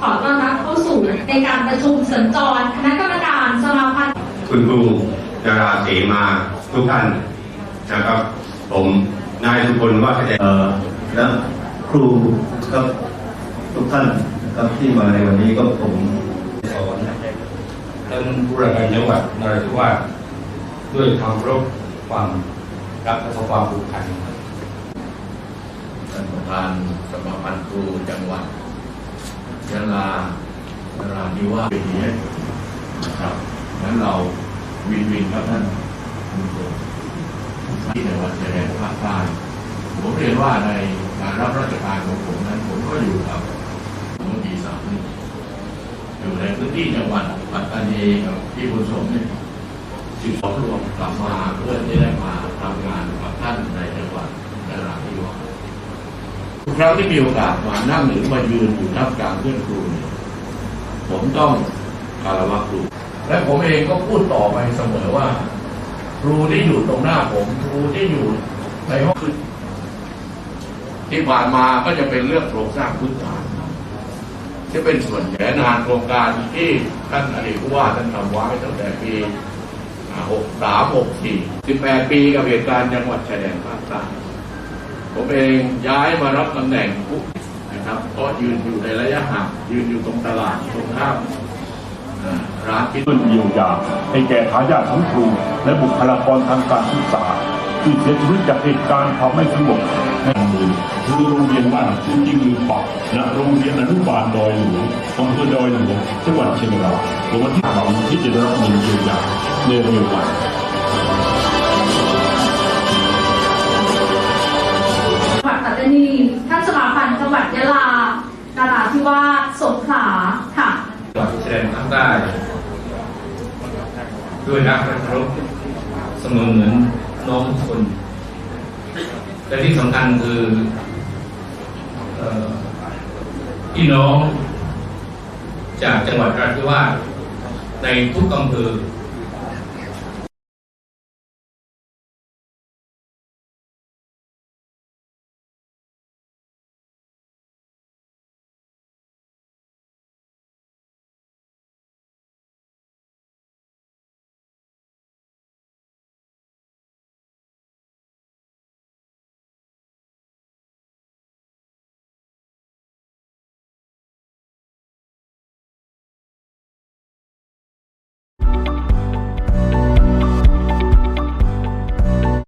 ขอต้อนรับเข้าสู่ในการประชุมสัญจรคณะกรรมการสมาพันธ์คุณครูดาราเสมาทุกท่านนะครับ ผมนายทุพลว่าแสดงเอ่อและครูครับทุกท่านครับที่มาในวันนี้ก็ผมสอนท่านผู้ราชการจังหวัดนราธิวาสด้วยความเคารพความรักและความผูกพันท่านประธานสมาพันธ์ครูจังหวัด ยะลานราธิวาสเป็นนี้นะครับงั้นเราวินวินครับท่านผู้ชมที่ในวันแสดงภาคใต้ผมเรียนว่าในการรับราชการของผมนั้นผมก็อยู่กับเมื่อปีสามนี่อยู่ในพื้นที่จังหวัดปัตตานีกับที่บุญสมเนี่ยสิบสองรวมกลับมาเพื่อที่ได้มาทำงานกับท่านในจังหวัดนราธิวาส ทุกครั้งที่มีโอกาสมานั่งหรือมายืนอยู่นับกลางเพื่อนครูเนี่ยผมต้องคารวะครู และผมเองก็พูดต่อไปเสมอว่า ครูที่อยู่ตรงหน้าผม ครูที่อยู่ในห้องคือที่ผ่านมาก็จะเป็นเรื่องโครงสร้างพื้นฐานที่เป็นส่วนใหญ่งานโครงการที่ท่านอดีตผู้ว่าท่านทำไว้ตั้งแต่ปีหกสามหกสี่สิบแปดปีกับเหตุการณ์จังหวัดชายแดนภาคใต้ ผมเองย้ายมารับตำแหน่งผู้นะครับก็ยืนอยู่ในระยะห่างยืนอยู่ตรงตลาดตรงข้ามร้านที่เพื่อเยียวยาให้แก่ทายาทของครู และบุคลากรทางการศึกษา ที่เสียชีวิตจากเหตุการณ์ความไม่สงบในมือคือโรงเรียนบ้านคุณจิงลือปักณโรงเรียนอนุบาลดอยหลวงอำเภอดอยหลวงจังหวัดเชียงรายในวันที่สามที่จะได้รับเงินเยียวยาในเร็ววัน วาสสงขลาค่ะจัดชายแดนภาคใต้ ด้วยรักและเคารพเสมอเหมือนน้องทุกคน และที่สำคัญคือพี่น้อง จากจังหวัดราธิวาสในทุกอำเภอ